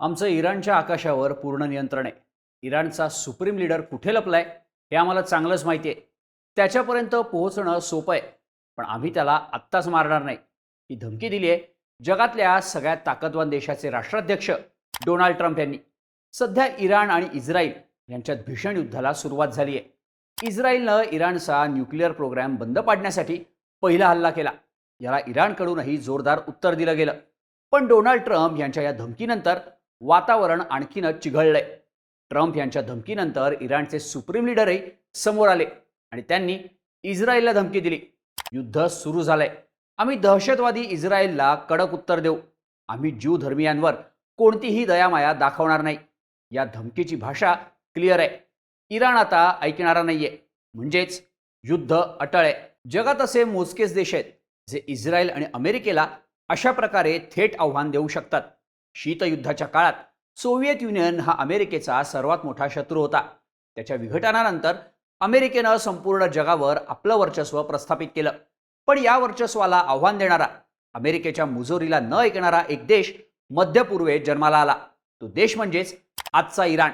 आमचं इराणच्या आकाशावर पूर्ण नियंत्रण आहे. इराणचा सुप्रीम लीडर कुठे लपलाय हे आम्हाला चांगलंच माहिती आहे त्याच्यापर्यंत पोहोचणं सोपं आहे पण आम्ही त्याला आत्ताच मारणार नाही. ही धमकी दिली आहे जगातल्या सगळ्यात ताकदवान देशाचे राष्ट्राध्यक्ष डोनाल्ड ट्रम्प यांनी. सध्या इराण आणि इस्रायल यांच्यात भीषण युद्धाला सुरुवात झाली आहे इस्रायलनं इराणचा न्यूक्लिअर प्रोग्रॅम बंद पाडण्यासाठी पहिला हल्ला केला. याला इराणकडूनही जोरदार उत्तर दिलं गेलं. पण डोनाल्ड ट्रम्प यांच्या या धमकीनंतर वातावरण आणखीनच चिघळलंय. ट्रम्प यांच्या धमकीनंतर इराणचे सुप्रीम लीडरही समोर आले आणि त्यांनी इस्रायलला धमकी दिली. युद्ध सुरू झालंय. आम्ही दहशतवादी इस्रायलला कडक उत्तर देऊ. आम्ही ज्यू धर्मियांवर कोणतीही दयामाया दाखवणार नाही. या धमकीची भाषा क्लिअर आहे. इराण आता ऐकणारा नाहीये. म्हणजेच युद्ध अटळ आहे. जगात असे मोजकेच देश आहेत जे इस्रायल आणि अमेरिकेला अशा प्रकारे थेट आव्हान देऊ शकतात. शीतयुद्धाच्या काळात सोव्हिएत युनियन हा अमेरिकेचा सर्वात मोठा शत्रू होता. त्याच्या विघटनानंतर अमेरिकेनं संपूर्ण जगावर आपलं वर्चस्व प्रस्थापित केलं. पण या वर्चस्वाला आव्हान देणारा अमेरिकेच्या मुजोरीला न ऐकणारा एक देश मध्य पूर्वेत जन्माला आला. तो देश म्हणजेच आजचा इराण.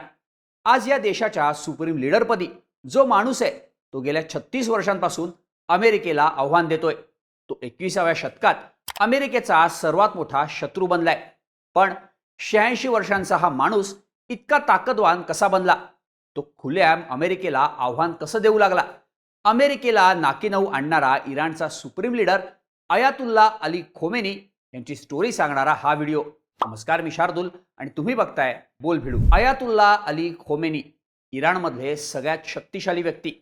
आज या देशाच्या सुप्रीम लीडरपदी जो माणूस आहे तो गेल्या छत्तीस वर्षांपासून अमेरिकेला आव्हान देतोय. तो एकविसाव्या शतकात अमेरिकेचा सर्वात मोठा शत्रू बनलाय. पण शहाऐंशी वर्षांचा हा माणूस इतका ताकदवान कसा बनला? तो खुल्याम अमेरिकेला आव्हान कसं देऊ लागला? अमेरिकेला नाकीनऊ आणणारा इराणचा supreme leader Ayatollah Ali Khomeini यांची स्टोरी सांगणारा हा व्हिडिओ. नमस्कार मी शार्दुल आणि तुम्ही बघताय बोल भिडू. अयातुल्ला अली खोमेनी इराणमधले सगळ्यात शक्तिशाली व्यक्ती.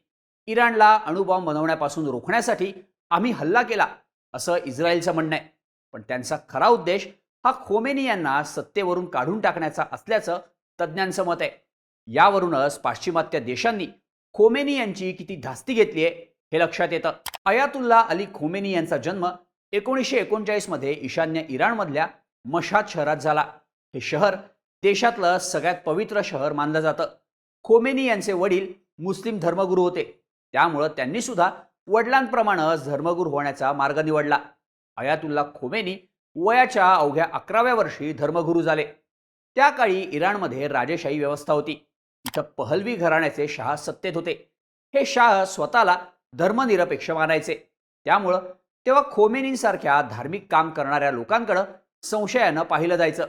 इराणला अणुबॉम्ब बनवण्यापासून रोखण्यासाठी आम्ही हल्ला केला असं इस्रायलचं म्हणणं आहे. पण त्यांचा खरा उद्देश हा खोमेनी यांना सत्तेवरून काढून टाकण्याचा असल्याचं तज्ज्ञांचं मत आहे. यावरूनच पाश्चिमात्य देशांनी खोमेनी यांची किती धास्ती घेतली आहे हे लक्षात येतं. अयातुल्ला अली खोमेनी यांचा जन्म एकोणीसशे एकोणचाळीसमध्ये ईशान्य इराणमधल्या मशाद शहरात झाला. हे शहर देशातलं सगळ्यात पवित्र शहर मानलं जातं. खोमेनी यांचे वडील मुस्लिम धर्मगुरू होते. त्यामुळं त्यांनी सुद्धा वडिलांप्रमाणेच धर्मगुरू होण्याचा मार्ग निवडला. अयातुल्ला खोमेनी वयाच्या अवघ्या अकराव्या वर्षी धर्मगुरू झाले. त्या काळी इराणमध्ये राजेशाही व्यवस्था होती. इथं पहलवी घराण्याचे शाह सत्तेत होते. हे शाह स्वतःला धर्मनिरपेक्ष मानायचे. त्यामुळं तेव्हा खोमेनींसारख्या धार्मिक काम करणाऱ्या लोकांकडं संशयानं पाहिलं जायचं.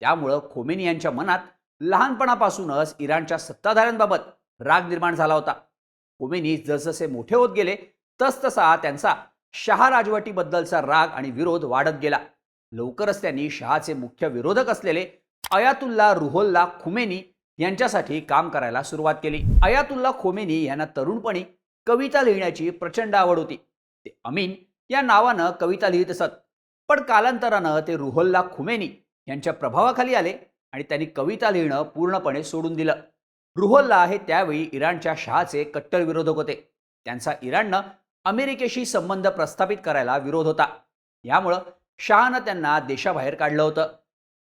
त्यामुळं खोमेनी यांच्या मनात लहानपणापासूनच इराणच्या सत्ताधाऱ्यांबाबत राग निर्माण झाला होता. खोमेनी जसजसे मोठे होत गेले तसतसा त्यांचा शहा राजवटीबद्दलचा राग आणि विरोध वाढत गेला. लवकरच त्यांनी शहाचे मुख्य विरोधक असलेले अयातुल्ला रुहोल्ला खुमेनी यांच्यासाठी काम करायला सुरुवात केली. अयातुल्ला खोमेनी यांना तरुणपणी कविता लिहिण्याची प्रचंड आवड होती. ते अमीन या नावानं कविता लिहित असत. पण कालांतरानं ते रुहोल्ला खुमेनी यांच्या प्रभावाखाली आले आणि त्यांनी कविता लिहिणं पूर्णपणे सोडून दिलं. रुहोल्ला हे त्यावेळी इराणच्या शहाचे कट्टर विरोधक होते. त्यांचा इराणनं अमेरिकेशी संबंध प्रस्थापित करायला विरोध होता. यामुळं शहानं त्यांना देशाबाहेर काढलं होतं.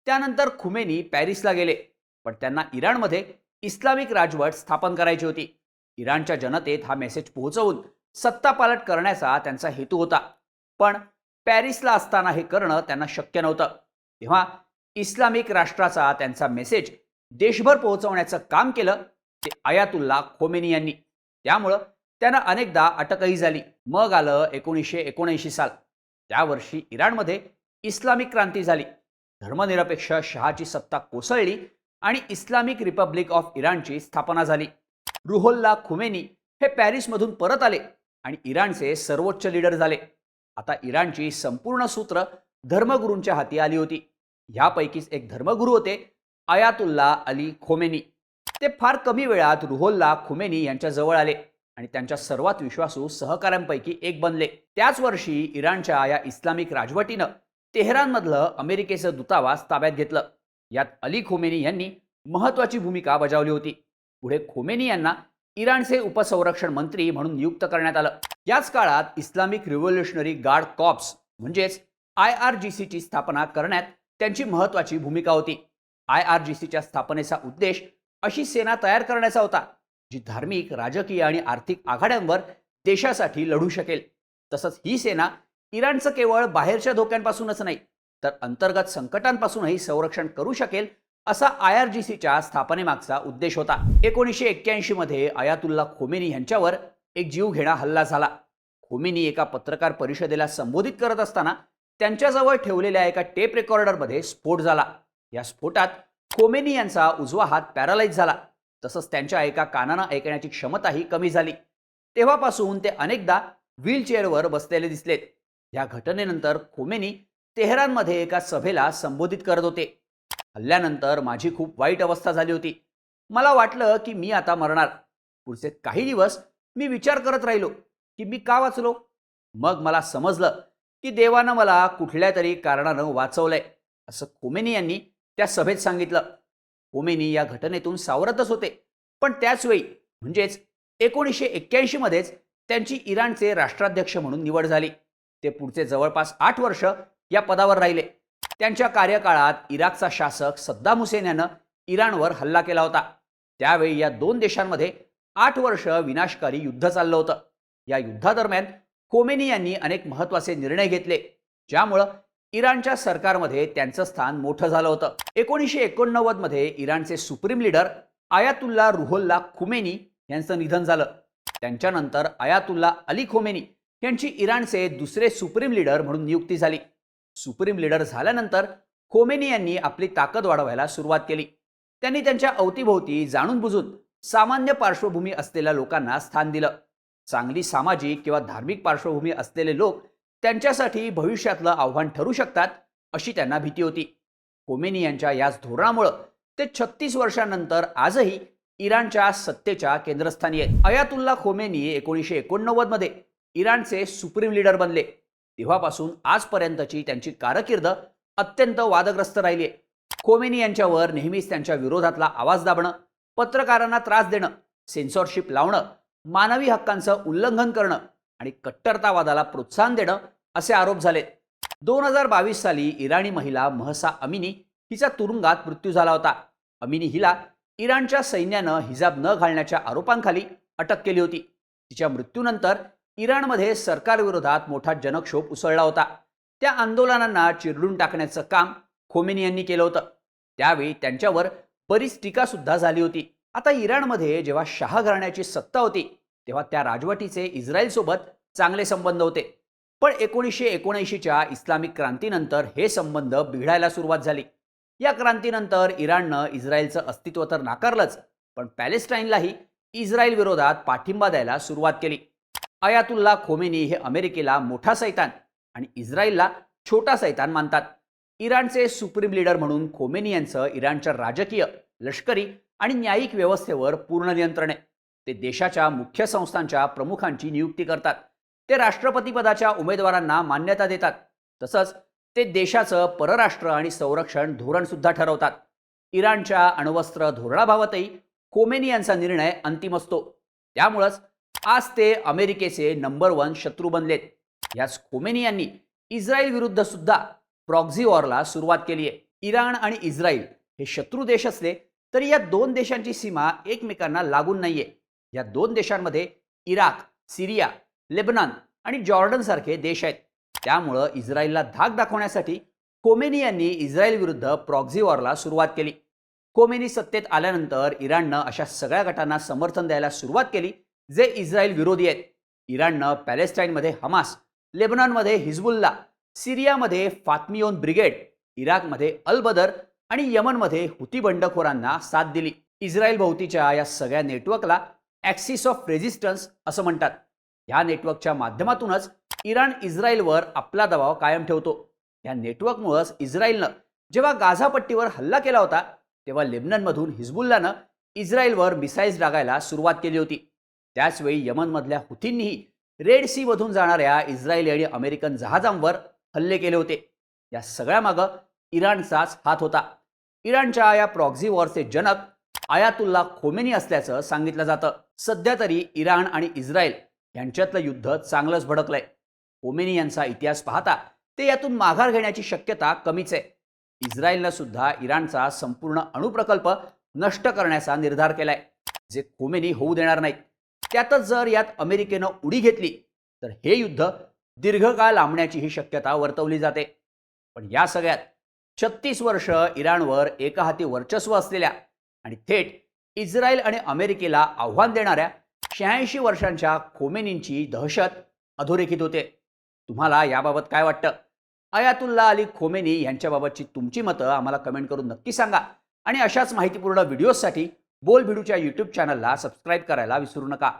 त्यानंतर खुमेनी पॅरिसला गेले. पण त्यांना इराणमध्ये इस्लामिक राजवट स्थापन करायची होती. इराणच्या जनतेत हा मेसेज पोहोचवून सत्तापालट करण्याचा त्यांचा हेतू होता. पण पॅरिसला असताना हे करणं त्यांना शक्य नव्हतं. तेव्हा इस्लामिक राष्ट्राचा त्यांचा मेसेज देशभर पोहोचवण्याचं काम केलं ते आयातुल्ला खोमेनी यांनी. त्यामुळं त्यांना अनेकदा अटकही झाली. मग आलं एकोणीसशे एकोणऐंशी साल. त्या वर्षी इराणमध्ये इस्लामिक क्रांती झाली. धर्मनिरपेक्ष शहाची सत्ता कोसळली आणि इस्लामिक रिपब्लिक ऑफ इराणची स्थापना झाली. रुहोल्ला खुमेनी हे पॅरिसमधून परत आले आणि इराणचे सर्वोच्च लीडर झाले. आता इराणची संपूर्ण सूत्र धर्मगुरूंच्या हाती आली होती. ह्यापैकीच एक धर्मगुरू होते अयातुल्ला अली खोमेनी. ते फार कमी वेळात रुहोल्ला खुमेनी यांच्या जवळ आले. आणि त्यांच्या सर्वात विश्वासू सहकाऱ्यांपैकी एक बनले. त्याच वर्षी इराणच्या या इस्लामिक राजवटीनं तेहरानमधलं अमेरिकेचं दूतावास ताब्यात घेतलं. यात अली खोमेनी यांनी महत्त्वाची भूमिका बजावली होती. पुढे खोमेनी यांना इराणचे उपसंरक्षण मंत्री म्हणून नियुक्त करण्यात आलं. याच काळात इस्लामिक रिव्होल्युशनरी गार्ड कॉप्स म्हणजेच आय आर जी सीची स्थापना करण्यात त्यांची महत्त्वाची भूमिका होती. आय आर जी सीच्या स्थापनेचा उद्देश अशी सेना तयार करण्याचा होता. जी धार्मिक राजकीय आणि आर्थिक आघाड्यांवर देशासाठी लढू शकेल. तसंच ही सेना इराणचं केवळ बाहेरच्या धोक्यांपासूनच नाही तर अंतर्गत संकटांपासूनही संरक्षण करू शकेल असा आय आर जी सीच्या स्थापनेमागचा उद्देश होता. एकोणीसशे एक्क्याऐंशी मध्ये अयातुल्ला खोमेनी यांच्यावर एक जीवघेणा हल्ला झाला. खोमेनी एका पत्रकार परिषदेला संबोधित करत असताना त्यांच्याजवळ ठेवलेल्या एका टेप रेकॉर्डरमध्ये स्फोट झाला. या स्फोटात खोमेनी यांचा उजवा हात पॅरालाइज झाला. तसंच त्यांच्या एका कानानं ऐकण्याची क्षमताही कमी झाली. तेव्हापासून ते अनेकदा व्हीलचेअरवर बसलेले दिसलेत. या घटनेनंतर खोमेनी तेहरानमध्ये एका सभेला संबोधित करत होते. हल्ल्यानंतर माझी खूप वाईट अवस्था झाली होती. मला वाटलं की मी आता मरणार. पुढचे काही दिवस मी विचार करत राहिलो की मी का वाचलो? मग मला समजलं की देवानं मला कुठल्या तरी कारणानं वाचवलंय असं खोमेनी यांनी त्या सभेत सांगितलं. ओमेनी या घटनेतून सावरतच होते. पण त्याचवेळी म्हणजेच एकोणीसशे एक्क्याऐंशीमध्येच त्यांची इराणचे राष्ट्राध्यक्ष म्हणून निवड झाली. ते पुढचे जवळपास आठ वर्ष या पदावर राहिले. त्यांच्या कार्यकाळात इराकचा शासक सद्दाम हुसेन यानं इराणवर हल्ला केला होता. त्यावेळी या दोन देशांमध्ये आठ वर्ष विनाशकारी युद्ध चाललं होतं. या युद्धादरम्यान कोमेनी यांनी अनेक महत्त्वाचे निर्णय घेतले. ज्यामुळं इराणच्या सरकारमध्ये त्यांचं स्थान मोठं झालं होतं. एकोणीसशे एकोणनव्वदमध्ये इराणचे supreme leader Ayatollah Ruhollah Khomeini यांचं निधन झालं. त्यांच्यानंतर आयातुल्ला अली खोमेनी यांची इराणचे दुसरे सुप्रीम लीडर म्हणून नियुक्ती झाली. सुप्रीम लीडर झाल्यानंतर खोमेनी यांनी आपली ताकद वाढवायला सुरुवात केली. त्यांनी त्यांच्या अवतीभोवती जाणून बुजून सामान्य पार्श्वभूमी असलेल्या लोकांना स्थान दिलं. चांगली सामाजिक किंवा धार्मिक पार्श्वभूमी असलेले लोक त्यांच्यासाठी भविष्यातलं आव्हान ठरू शकतात अशी त्यांना भीती होती. कोमेनी यांच्या याच धोरणामुळं ते छत्तीस वर्षांनंतर आजही इराणच्या सत्तेच्या केंद्रस्थानी आहेत. अयातुल्ला खोमेनी एकोणीसशे एकोणनव्वदमध्ये इराणचे सुप्रीम लीडर बनले. तेव्हापासून आजपर्यंतची त्यांची कारकीर्द अत्यंत वादग्रस्त राहिली आहे. खोमेनी यांच्यावर नेहमीच त्यांच्या विरोधातला आवाज दाबणं पत्रकारांना त्रास देणं सेन्सॉरशिप लावणं मानवी हक्कांचं उल्लंघन करणं आणि कट्टरतावादाला प्रोत्साहन देणं असे आरोप झाले. दोन हजार बावीस साली इराणी महिला महसा अमिनी हिचा तुरुंगात मृत्यू झाला होता. अमिनी हिला इराणच्या सैन्यानं हिजाब न घालण्याच्या आरोपांखाली अटक केली होती. तिच्या मृत्यूनंतर इराणमध्ये सरकारविरोधात मोठा जनक्षोभ उसळला होता. त्या आंदोलनांना चिरडून टाकण्याचं काम खोमेनी यांनी केलं होतं. त्यावेळी त्यांच्यावर बरीच टीकासुद्धा झाली होती. आता इराणमध्ये जेव्हा शाह घराण्याची सत्ता होती तेव्हा त्या राजवटीचे इस्रायलसोबत चांगले संबंध होते. पण एकोणीसशे एकोणऐंशीच्या इस्लामिक क्रांतीनंतर हे संबंध बिघडायला सुरुवात झाली. या क्रांतीनंतर इराणनं इस्रायलचं अस्तित्व तर नाकारलंच पण पॅलेस्टाईनलाही इस्रायल विरोधात पाठिंबा द्यायला सुरुवात केली. अयातुल्ला खोमेनी हे अमेरिकेला मोठा सैतान आणि इस्रायलला छोटा सैतान मानतात. इराणचे सुप्रीम लीडर म्हणून खोमेनी यांचं इराणच्या राजकीय लष्करी आणि न्यायिक व्यवस्थेवर पूर्ण नियंत्रण आहे. ते देशाच्या मुख्य संस्थांच्या प्रमुखांची नियुक्ती करतात. ते राष्ट्रपतीपदाच्या उमेदवारांना मान्यता देतात. तसंच ते देशाचं परराष्ट्र आणि संरक्षण धोरण सुद्धा ठरवतात. इराणच्या अण्वस्त्र धोरणाबाबतही खोमेनी यांचा निर्णय अंतिम असतो. त्यामुळंच आज ते अमेरिकेचे नंबर वन शत्रू बनलेत. याच खोमेनी यांनी इस्रायल विरुद्ध सुद्धा प्रॉक्झी वॉरला सुरुवात केली आहे. इराण आणि इस्रायल हे शत्रू देश असले तरी या दोन देशांची सीमा एकमेकांना लागून नाहीये. या दोन देशांमध्ये इराक सिरिया लेबनान आणि जॉर्डन सारखे देश आहेत. त्यामुळं इस्रायलला धाक दाखवण्यासाठी कोमेनी यांनी इस्रायल विरुद्ध प्रॉक्झी वॉरला सुरुवात केली. कोमेनी सत्तेत आल्यानंतर इराणनं अशा सगळ्या गटांना समर्थन द्यायला सुरुवात केली जे इस्रायल विरोधी आहेत. इराणनं पॅलेस्टाईनमध्ये हमास लेबनॉनमध्ये हिजबुल्ला सिरियामध्ये फातमियोन ब्रिगेड इराकमध्ये अल बदर आणि यमनमध्ये हुती बंडखोरांना साथ दिली. इस्रायल भोवतीच्या या सगळ्या नेटवर्कला ॲक्सिस ऑफ रेझिस्टन्स असं म्हणतात. ह्या नेटवर्कच्या माध्यमातूनच इराण इस्रायलवर आपला दबाव कायम ठेवतो. या नेटवर्कमुळंच इस्रायलनं जेव्हा गाझापट्टीवर हल्ला केला होता तेव्हा लेबननमधून हिजबुल्लानं इस्रायलवर मिसाईल्स डागायला सुरुवात केली होती. त्याचवेळी यमनमधल्या हुतींनीही रेड सीमधून जाणाऱ्या इस्रायली आणि अमेरिकन जहाजांवर हल्ले केले होते. या सगळ्यामागं इराणचाच हात होता. इराणच्या या प्रॉक्झी वॉरचे जनक आयातुल्ला खोमेनी असल्याचं सांगितलं जातं. सध्या तरी इराण आणि इस्रायल यांच्यातलं युद्ध चांगलंच भडकलंय. खोमेनी यांचा इतिहास पाहता ते यातून माघार घेण्याची शक्यता कमीच आहे. इस्रायलनं सुद्धा इराणचा संपूर्ण अणुप्रकल्प नष्ट करण्याचा निर्धार केलाय. जे खोमेनी होऊ देणार नाहीत. त्यातच जर यात अमेरिकेनं उडी घेतली तर हे युद्ध दीर्घकाळ लांबण्याची ही शक्यता वर्तवली जाते. पण या सगळ्यात छत्तीस वर्ष इराणवर एकहाती वर्चस्व असलेल्या आणि थेट इस्रायल आणि अमेरिकेला आव्हान देणाऱ्या शहाऐंशी वर्षांच्या खोमेनींची दहशत अधोरेखित होते. तुम्हाला याबाबत काय वाटतं? अयातुल्ला अली खोमेनी यांच्याबाबतची तुमची मतं आम्हाला कमेंट करून नक्की सांगा. आणि अशाच माहितीपूर्ण व्हिडिओजसाठी बोल भिडूच्या यूट्यूब चॅनलला सबस्क्राईब करायला विसरू नका.